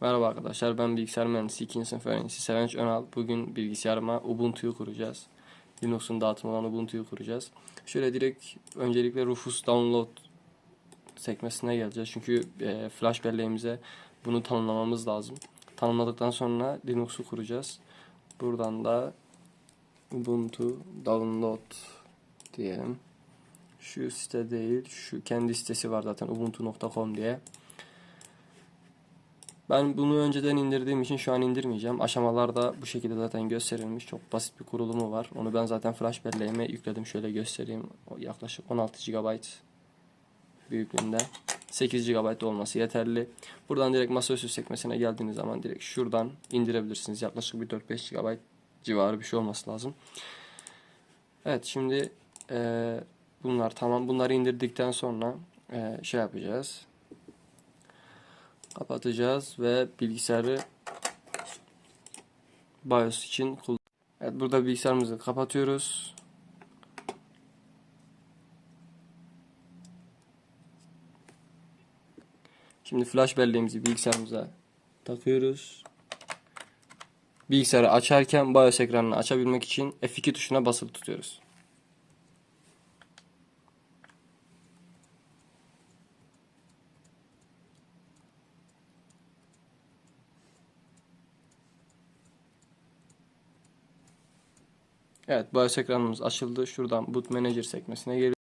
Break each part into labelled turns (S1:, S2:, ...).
S1: Merhaba arkadaşlar ben bilgisayar mühendisi 2. sınıf öğrencisi Sevenç Önal. Bugün bilgisayarıma Ubuntu'yu kuracağız. Linux'un dağıtımı olan Ubuntu'yu kuracağız. Şöyle direkt öncelikle Rufus Download sekmesine geleceğiz. Çünkü e, flash belleğimize bunu tanımlamamız lazım. Tanımladıktan sonra Linux'u kuracağız. Buradan da Ubuntu Download diyelim. Şu site değil, şu kendi sitesi var zaten ubuntu.com diye. Ben bunu önceden indirdiğim için şu an indirmeyeceğim. Aşamalarda bu şekilde zaten gösterilmiş. Çok basit bir kurulumu var. Onu ben zaten flash belleğime yükledim. Şöyle göstereyim. Yaklaşık 16 GB büyüklüğünde. 8 GB olması yeterli. Buradan direkt masaüstü sekmesine geldiğiniz zaman direkt şuradan indirebilirsiniz. Yaklaşık bir 4-5 GB civarı bir şey olması lazım. Evet şimdi eee, bunlar tamam. Bunları indirdikten sonra eee, şey yapacağız kapatacağız ve bilgisayarı BIOS için kullan. Evet burada bilgisayarımızı kapatıyoruz. Şimdi flash belleğimizi bilgisayarımıza takıyoruz. Bilgisayarı açarken BIOS ekranını açabilmek için F2 tuşuna basılı tutuyoruz. Evet, BIOS ekranımız açıldı. Şuradan Boot Manager sekmesine geliyoruz.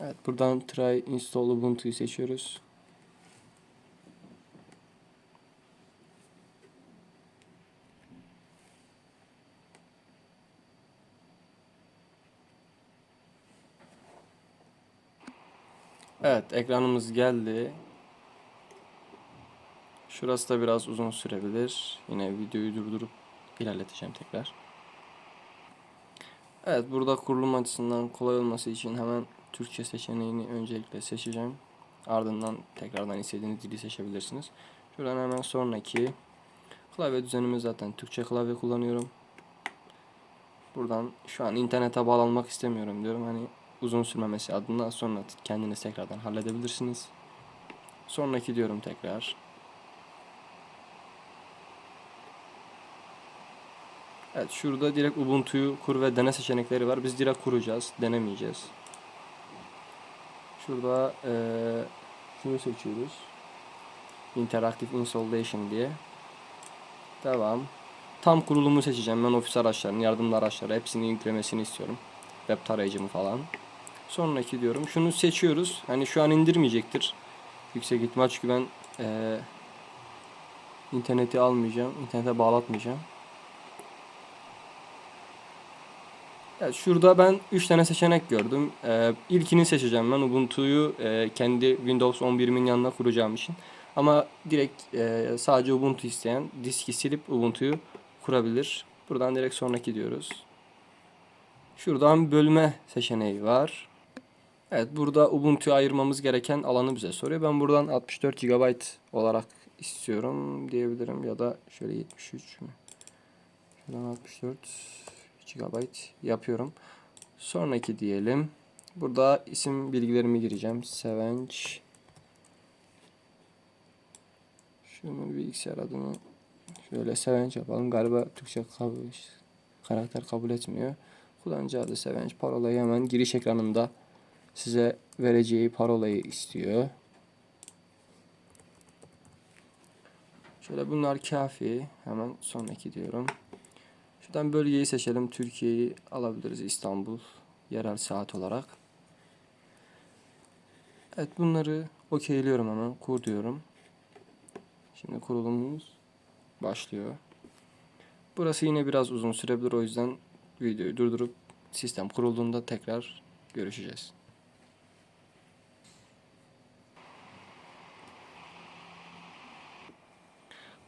S1: Evet, buradan Try Install Ubuntu'yu seçiyoruz. Evet, ekranımız geldi. Şurası da biraz uzun sürebilir. Yine videoyu durdurup ilerleteceğim tekrar. Evet burada kurulum açısından kolay olması için hemen Türkçe seçeneğini öncelikle seçeceğim. Ardından tekrardan istediğiniz dili seçebilirsiniz. Şuradan hemen sonraki klavye düzenimi zaten Türkçe klavye kullanıyorum. Buradan şu an internete bağlanmak istemiyorum diyorum. Hani uzun sürmemesi adına sonra kendiniz tekrardan halledebilirsiniz. Sonraki diyorum tekrar. Evet şurada direkt Ubuntu'yu kur ve dene seçenekleri var. Biz direkt kuracağız. Denemeyeceğiz. Şurada eee şunu seçiyoruz. Interactive Installation diye. Devam. Tam kurulumu seçeceğim. Ben ofis araçlarını, yardımlı araçları hepsini yüklemesini istiyorum. Web tarayıcımı falan. Sonraki diyorum. Şunu seçiyoruz. Hani şu an indirmeyecektir. Yüksek ihtimal çünkü ben eee interneti almayacağım. internete bağlatmayacağım. Şurada ben 3 tane seçenek gördüm. Ee, ilkini seçeceğim ben Ubuntu'yu e, kendi Windows 11'imin yanına kuracağım için. Ama direkt e, sadece Ubuntu isteyen diski silip Ubuntu'yu kurabilir. Buradan direkt sonraki diyoruz. Şuradan bölme seçeneği var. Evet burada Ubuntu'yu ayırmamız gereken alanı bize soruyor. Ben buradan 64 GB olarak istiyorum diyebilirim ya da şöyle 73 mü? Şuradan 64 GB yapıyorum. Sonraki diyelim. Burada isim bilgilerimi gireceğim. Sevenç. Şunu bilgisayar adını şöyle Sevenç yapalım. Galiba Türkçe kabul, karakter kabul etmiyor. Kullanıcı adı Sevenç. Parolayı hemen giriş ekranında size vereceği parolayı istiyor. Şöyle bunlar kafi. Hemen sonraki diyorum. Şuradan bölgeyi seçelim. Türkiye'yi alabiliriz. İstanbul yerel saat olarak. Evet bunları okeyliyorum hemen. Kur diyorum. Şimdi kurulumumuz başlıyor. Burası yine biraz uzun sürebilir. O yüzden videoyu durdurup sistem kurulduğunda tekrar görüşeceğiz.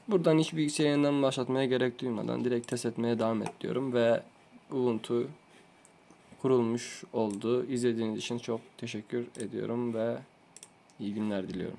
S1: Buradan hiç bilgisayarı yeniden başlatmaya gerek duymadan direkt test etmeye devam et diyorum ve Ubuntu kurulmuş oldu. İzlediğiniz için çok teşekkür ediyorum ve iyi günler diliyorum.